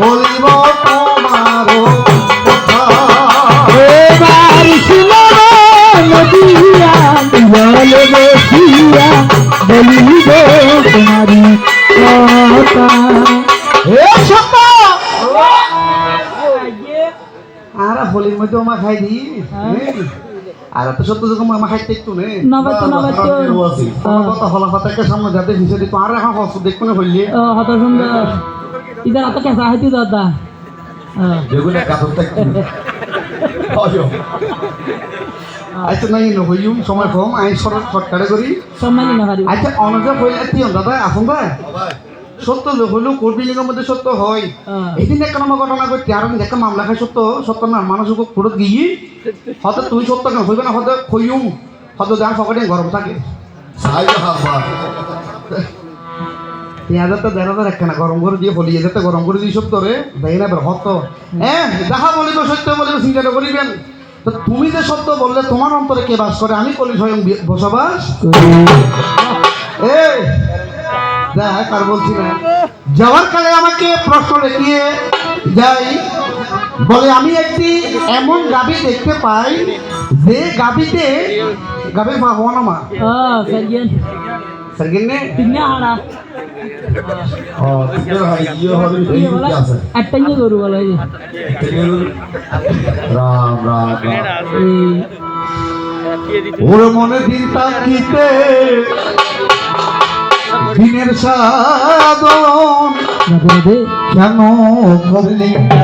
বলিব তোমারও কথা। এবার শুনো নদিয়া জলে বসিয়া বলিব তোমারি কথা। এ সত্য! আর হোলির মধ্যে ওমা খাই দি আর তো সত্য যখন মামা খাইতে একটু নে। আমার কথা হলা ফাতাকে সামনে যাতে হিসে দিত আর এখন দেখব না হইলে হত সুন্দর। ইদার আত কেসা হাইতি দাদা যেগুলো কাপড় থাকতে আচ্ছা নাই নহইম সময় কম আই শর্টকাটে করি সম্মানী না পারি আচ্ছা অনজা হইলে কি দাদা আসুন ভাই সত্য যে হইলেও কোর্ট বিল্ডিংয়ের মধ্যে সত্য হয় এদিন একটা আমার ঘটনা করতে আর দেখা মামলা খাই সত্য সত্য না মানুষ কোর্টত গিয়ে হয়তো তুই সত্য কেন হইবে না হয়তো খইম হয়তো দেন সকলে গরম থাকে পেঁয়াজের তো দেড় হাজার একখানা গরম করে দিয়ে বলি যাতে গরম করে দিয়ে সত্য রে দেয় না হত। হ্যাঁ যাহা বলিব সত্য বলিব চিন্তা করিবেন তো তুমি যে সত্য বললে তোমার অন্তরে কে বাস করে? আমি কলি স্বয়ং বসবাস? এই দেখ আর বলছি না। যাওয়ার কালে আমাকে প্রশ্ন রেখে যাই। বলে আমি একটি এমন গাবি দেখতে পাই যে গাবিতে গাবির মা হওয়া না মা? সার্গেন সার্গিনে তিনে ওর মনে দিন তাকিতে দিনের সাধন কেন করলি না?